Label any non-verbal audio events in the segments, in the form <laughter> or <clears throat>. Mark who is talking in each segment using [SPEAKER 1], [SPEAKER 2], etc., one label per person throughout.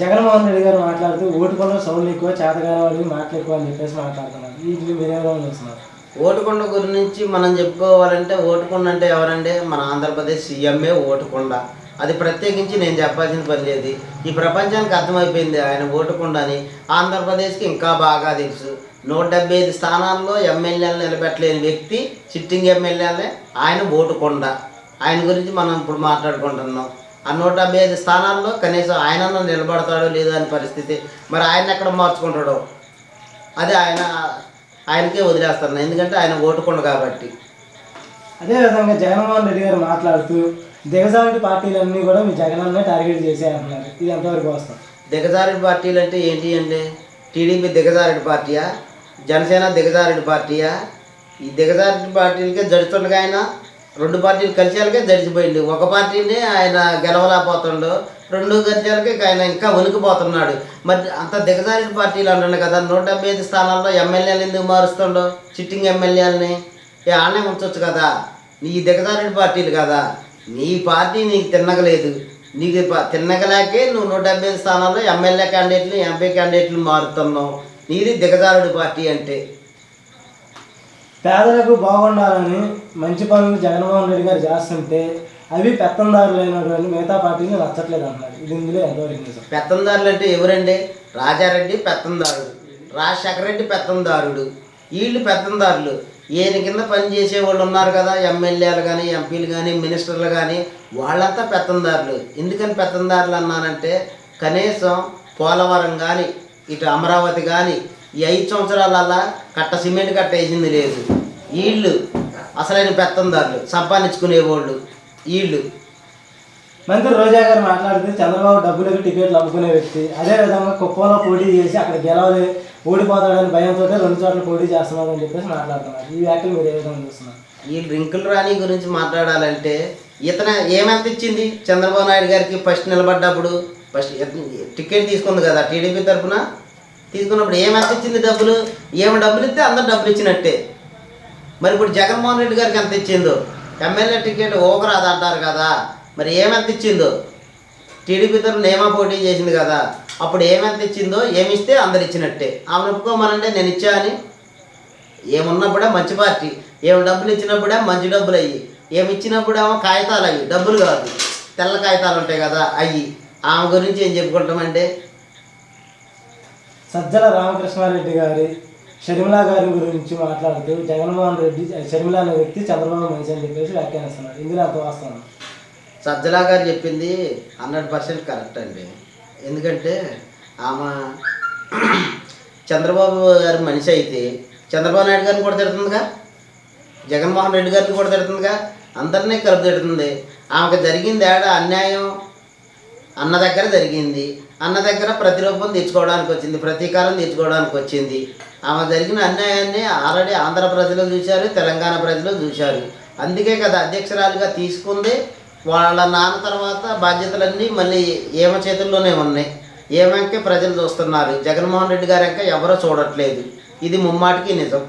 [SPEAKER 1] జగన్మోహన్ రెడ్డి గారు మాట్లాడుతూ ఓటుకొండ సౌండ్ ఎక్కువ చేతగాని వాడికి మాటలు ఎక్కువ అని చెప్పేసి మాట్లాడుతున్నారు. వీటిని
[SPEAKER 2] ఓటుకొండ గురించి మనం చెప్పుకోవాలంటే ఓటుకొండ అంటే ఎవరంటే మన ఆంధ్రప్రదేశ్ సీఎంఏ ఓటుకొండ అది ప్రత్యేకించి నేను చెప్పాల్సిన పని లేదు. ఈ ప్రపంచానికి అర్థమైపోయింది ఆయన ఓటుకొండ అని. ఆంధ్రప్రదేశ్కి ఇంకా బాగా తెలుసు. నూట డెబ్బై ఐదు స్థానాల్లో ఎమ్మెల్యేలు నిలబెట్టలేని వ్యక్తి సిట్టింగ్ ఎమ్మెల్యేలే ఆయన ఓటుకొండ ఆయన గురించి మనం ఇప్పుడు మాట్లాడుకుంటున్నాం. ఆ నూట డెబ్బై ఐదు స్థానాల్లో కనీసం ఆయన నిలబడతాడో లేదో అని పరిస్థితి. మరి ఆయన ఎక్కడ మార్చుకుంటాడో? అది ఆయన ఆయనకే వదిలేస్తాను ఎందుకంటే ఆయన ఓటుకుండు కాబట్టి.
[SPEAKER 1] అదేవిధంగా జగన్మోహన్ రెడ్డి గారు మాట్లాడుతూ దిగజారుడి పార్టీలన్నీ కూడా మీ జగనన్నే టార్గెట్ చేసే అంటున్నారు ఇది ఎంతవరకు వస్తాం
[SPEAKER 2] దిగజారుడి పార్టీలు అంటే ఏంటి అండి టీడీపీ దిగజారుడి పార్టీయా? జనసేన దిగజారుడి పార్టీయా? ఈ దిగజారుడి పార్టీలకే జడుతుండగా ఆయన రెండు పార్టీలు కలిసేలకే జడిచిపోయింది ఒక పార్టీని ఆయన గెలవలేకపోతుండు. రెండు కలిసేలకే ఆయన ఇంకా వణికిపోతున్నాడు. మరి అంత దిగజారిన పార్టీలు అంటున్నాడు కదా నూట డెబ్బై ఐదు స్థానాల్లో ఎమ్మెల్యేలు ఎందుకు మారుస్తుండో? చిట్టింగ్ ఎమ్మెల్యేలని? ఏ ఆనే ఉంచవచ్చు కదా. నీ దిగజారిన పార్టీలు కదా. నీ పార్టీ నీకు తిన్నగలేదు. నీకు తిన్నగలేకే నువ్వు నూట డెబ్బై ఐదు స్థానాల్లో ఎమ్మెల్యే క్యాండిడేట్లు ఎంపీ క్యాండిడేట్లు మారుతున్నావు. నీది దిగజారుడు పార్టీ అంటే.
[SPEAKER 1] పేదలకు బాగుండాలని మంచి పనులు జగన్మోహన్ రెడ్డి గారు చేస్తుంటే అవి పెత్తందారులైనటువంటి మిగతా పార్టీని నచ్చట్లేదు అంటున్నారు. ఇది ఇందులో ఎంతవరకు
[SPEAKER 2] పెత్తందారులు అంటే ఎవరండి? రాజారెడ్డి పెత్తందారుడు రాజశేఖర రెడ్డి పెత్తందారుడు. వీళ్ళు పెత్తందారులు. ఈయన కింద పనిచేసే వాళ్ళు ఉన్నారు కదా ఎమ్మెల్యేలు కానీ ఎంపీలు కానీ మినిస్టర్లు కానీ వాళ్ళంతా పెత్తందారులు. ఎందుకని పెత్తందారులు అన్నానంటే కనీసం పోలవరం కానీ ఇటు అమరావతి కానీ ఈ ఐదు సంవత్సరాలల్లా కట్ట సిమెంట్ కట్ట వేసింది లేదు. వీళ్ళు అసలైన పెత్తందారులు సంపాదించుకునేవాళ్ళు వీళ్ళు
[SPEAKER 1] మంత్రి రోజా గారు మాట్లాడితే చంద్రబాబు డబ్బులకు టికెట్లు అమ్ముకునే వ్యక్తి. అదేవిధంగా కుప్పంలో పోటీ చేసి అక్కడ గెలవాలి ఓడిపోతాడని భయంతో రెండు చోట్ల పోటీ చేస్తున్నారని చెప్పేసి మాట్లాడుతున్నారు. ఈ వ్యాఖ్యలు మీరు ఏ విధంగా చూస్తున్నారు?
[SPEAKER 2] ఈ రింకుల్ రాణి గురించి మాట్లాడాలంటే ఇతను ఏమెంత ఇచ్చింది? చంద్రబాబు నాయుడు గారికి ఫస్ట్ నిలబడ్డప్పుడు ఫస్ట్ టికెట్ తీసుకుంది కదా టీడీపీ తరఫున? తీసుకున్నప్పుడు ఏమెంత ఇచ్చింది డబ్బులు? ఏమి డబ్బులు ఇస్తే అందరు డబ్బులు ఇచ్చినట్టే. మరి ఇప్పుడు జగన్మోహన్ రెడ్డి గారికి ఎంత ఇచ్చిందో? ఎమ్మెల్యే టికెట్ ఓకరాదు అంటారు కదా. మరి ఏమెంత ఇచ్చిందో? టీడీపీ తరఫున ఏమో పోటీ చేసింది కదా. అప్పుడు ఏమెంత ఇచ్చిందో ఏమిస్తే అందరు ఇచ్చినట్టే. ఆమె ఒప్పుకోమనంటే నేను ఇచ్చా అని. ఏమున్నప్పుడే మంచి పార్టీ. ఏమి డబ్బులు ఇచ్చినప్పుడే మంచి డబ్బులు అయ్యి. ఏమి ఇచ్చినప్పుడేమో కాగితాలు అయ్యి. డబ్బులు కాదు. తెల్ల కాగితాలు ఉంటాయి కదా అయ్యి. ఆమె గురించి ఏం చెప్పుకుంటామంటే
[SPEAKER 1] సజ్జల రామకృష్ణారెడ్డి గారి షర్మిల గారి గురించి మాట్లాడుతూ జగన్మోహన్ రెడ్డి షర్మిల అనే వ్యక్తి చంద్రబాబు మనిషి అని చెప్పేసి వ్యాఖ్యానిస్తున్నారు ఇందులో అంత వాస్తవం
[SPEAKER 2] సజ్జలా గారు చెప్పింది హండ్రెడ్ పర్సెంట్ కరెక్ట్ అండి. ఎందుకంటే ఆమె చంద్రబాబు గారి మనిషి అయితే చంద్రబాబు నాయుడు గారిని కూడా తిడుతుందిగా? జగన్మోహన్ రెడ్డి గారిని కూడా తిడుతుందిగా? అందరినీ కలుపు తిడుతుంది. ఆమెకు జరిగింది ఏడా అన్యాయం? అన్న దగ్గర జరిగింది. అన్న దగ్గర ప్రతిరూపం తెచ్చుకోవడానికి వచ్చింది ప్రతీకారం తెచ్చుకోవడానికి వచ్చింది. ఆమె జరిగిన అన్యాయాన్ని ఆల్రెడీ ఆంధ్ర ప్రజలు చూశారు తెలంగాణ ప్రజలు చూశారు. అందుకే కదా అధ్యక్షురాలుగా తీసుకుంది. వాళ్ళ నాన్న తర్వాత బాధ్యతలన్నీ మళ్ళీ ఏమ చేతుల్లోనే ఉన్నాయి. ఏమంకే ప్రజలు చూస్తున్నారు? జగన్మోహన్ రెడ్డి గారు ఇంకా ఎవరో చూడట్లేదు. ఇది ముమ్మాటికి నిజం.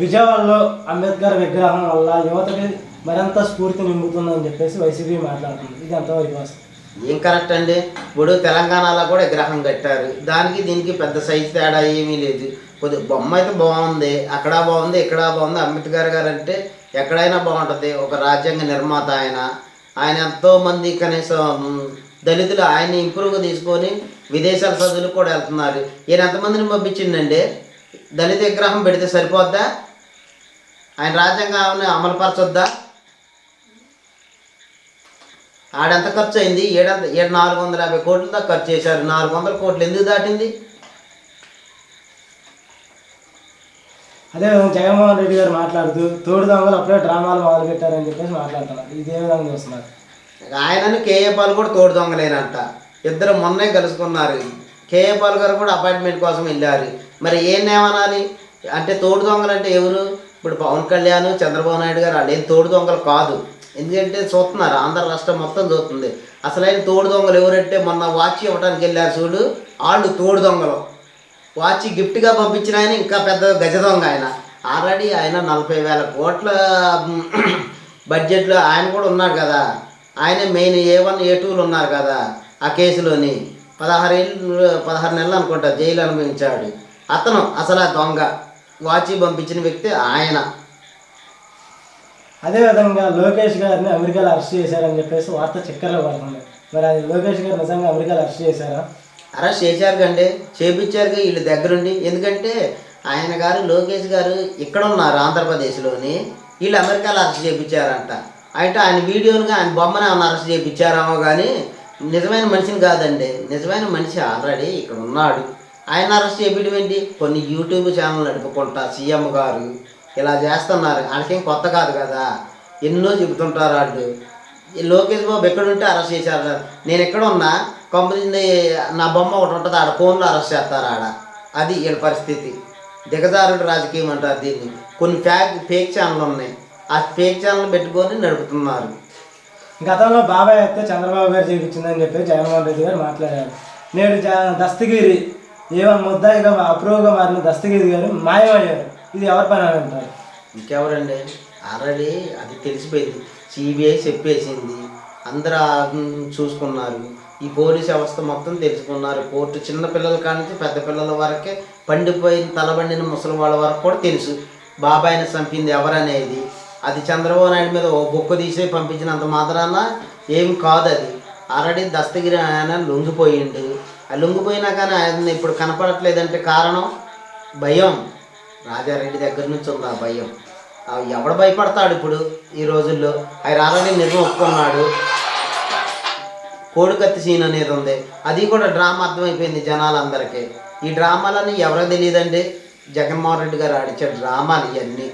[SPEAKER 1] విజయవాడలో అంబేద్కర్ విగ్రహం వల్ల యువతకి మరింత స్ఫూర్తి నింపుతుందని చెప్పేసి వైసీపీ మాట్లాడుతుంది. ఇది ఎంతవరకు వస్తుంది
[SPEAKER 2] ఏం కరెక్ట్ అండి? ఇప్పుడు తెలంగాణలో కూడా విగ్రహం కట్టారు. దానికి దీనికి పెద్ద సైజు తేడా ఏమీ లేదు. కొద్ది బొమ్మ అయితే బాగుంది. అక్కడ బాగుంది ఇక్కడ బాగుంది. అంబేద్కర్ గారు అంటే ఎక్కడైనా బాగుంటుంది. ఒక రాజ్యాంగ నిర్మాత ఆయన. ఆయన ఎంతోమంది కనీసం దళితులు ఆయన ఇంప్రూవ్గా తీసుకొని విదేశాల చదువులకు కూడా వెళ్తున్నారు. ఈయన ఎంతమందిని పంపించిండండి? దళిత విగ్రహం పెడితే సరిపోద్దా? ఆయన రాజ్యాంగాన్ని అమలుపరచొద్దా? ఆడెంత ఖర్చు అయింది ఏడంత ఏడు నాలుగు వందల యాభై కోట్ల దాకా ఖర్చు చేశారు. నాలుగు వందల కోట్లు ఎందుకు దాటింది?
[SPEAKER 1] అదేవిధంగా జగన్మోహన్ రెడ్డి గారు మాట్లాడుతూ తోడు దొంగలు అప్పుడే డ్రామాలు మొదలు పెట్టారని చెప్పేసి మాట్లాడుతున్నారు. ఇది విధంగా చూస్తున్నారు.
[SPEAKER 2] ఆయనను కేఏ పాల్ కూడా తోడు దొంగలేనంట. ఇద్దరు మొన్నే కలుసుకున్నారు. కేఏ పాల్ గారు కూడా అపాయింట్మెంట్ కోసం వెళ్ళారు. మరి ఏమనాలి అంటే తోడు దొంగలు అంటే ఎవరు? ఇప్పుడు పవన్ కళ్యాణ్ చంద్రబాబు నాయుడు గారు వాళ్ళు ఏం తోడు దొంగలు కాదు. ఎందుకంటే చూస్తున్నారు ఆంధ్ర రాష్ట్రం మొత్తం చూస్తుంది. అసలైన తోడు దొంగలు ఎవరంటే మొన్న వాచ్ ఇవ్వడానికి వెళ్ళారు చూడు వాళ్ళు తోడు దొంగలు. వాచ్ గిఫ్ట్గా పంపించిన ఆయన ఇంకా పెద్ద గజ దొంగ ఆయన. ఆల్రెడీ ఆయన నలభై వేల కోట్ల బడ్జెట్లో <clears throat> ఆయన కూడా ఉన్నాడు కదా. ఆయన మెయిన్ ఏ వన్ ఏ టూలు ఉన్నారు కదా ఆ కేసులోని. పదహారు ఏళ్ళు పదహారు నెలలు అనుకుంటా జైలు అనుభవించాడు. అతను అసలు ఆ దొంగ. వాచి పంపించిన వ్యక్తి ఆయన.
[SPEAKER 1] అదేవిధంగా లోకేష్ గారిని అమెరికాలో అరెస్ట్ చేశారని చెప్పేసి వార్త చక్కర్లో పడుతుంది. మరి అది లోకేష్ గారు నిజంగా అమెరికాలో అరెస్ట్ చేశారా?
[SPEAKER 2] అరెస్ట్ చేశారు కండి. చేపించారుగా వీళ్ళ దగ్గరుండి. ఎందుకంటే ఆయన గారు లోకేష్ గారు ఇక్కడ ఉన్నారు ఆంధ్రప్రదేశ్లోని. వీళ్ళు అమెరికాలో అరెస్ట్ చేయించారంట అయితే ఆయన వీడియోని ఆయన బొమ్మని ఏమన్నా అరెస్ట్ చేయించారేమో కానీ నిజమైన మనిషిని కాదండి. నిజమైన మనిషి ఆల్రెడీ ఇక్కడ ఉన్నాడు. ఆయన అరెస్ట్ చేయించడం ఏంటి? కొన్ని యూట్యూబ్ ఛానల్ నడుపుకుంటా సీఎం గారు ఇలా చేస్తున్నారు. వాళ్ళకేం కొత్త కాదు కదా. ఎన్నో చెబుతుంటారు వాళ్ళు ఈ లోకేష్ బాబు ఎక్కడుంటే అరెస్ట్ చేశారు. నేను ఎక్కడున్నా కంపెనీ నా బొమ్మ ఒకటి ఉంటుంది ఆడ ఫోన్లో అరెస్ట్ చేస్తారు ఆడ. అది వీళ్ళ పరిస్థితి. దిగజారుడు రాజకీయం అంటారు దీన్ని. కొన్ని ఫ్యాక్ ఫేక్ ఛానల్ ఉన్నాయి. ఆ ఫేక్ ఛానల్ పెట్టుకొని నడుపుతున్నారు.
[SPEAKER 1] గతంలో బాబాయ్ అయితే చంద్రబాబు గారు చూపించిందని చెప్పి జగన్మోహన్ రెడ్డి గారు మాట్లాడారు. నేడు దస్తగిరి ఏమో ముద్దాయిగా అప్రూవ్గా మారిన దస్తగిరి గారు మాయమయ్యారు. ఇది ఎవరి పని అని అంటారు?
[SPEAKER 2] ఇంకెవరండి? ఆల్రెడీ అది తెలిసిపోయింది. సిబిఐ చెప్పేసింది. అందరూ చూసుకున్నారు. ఈ పోలీస్ వ్యవస్థ మొత్తం తెలుసుకున్నారు. కోర్టు చిన్న పిల్లల కానించి పెద్ద పిల్లల వరకే పండిపోయిన తలబండిన ముసలి వాళ్ళ వరకు కూడా తెలుసు. బాబాయిని చంపింది ఎవరనేది. అది చంద్రబాబు నాయుడు మీద ఓ బొక్క తీసి పంపించినంత మాత్రాన ఏం కాదు అది ఆల్రెడీ దస్తగిరి ఆయన లొంగిపోయిండు. ఆ లొంగిపోయినా కానీ ఆయన ఇప్పుడు కనపడట్లేదంటే కారణం? భయం. రాజారెడ్డి దగ్గర నుంచి ఉంది ఆ భయం. ఎవడు భయపడతాడు ఇప్పుడు ఈ రోజుల్లో? ఆయన ఆల్రెడీ నిజం ఒప్పుకున్నాడు. కోడికత్తి సీన్ అనేది ఉంది. అది కూడా డ్రామా అర్థమైపోయింది జనాలందరికీ. ఈ డ్రామాలని ఎవరో తెలియదండి? జగన్మోహన్ రెడ్డి గారు ఆడిచ్చే డ్రామాలు ఇవన్నీ.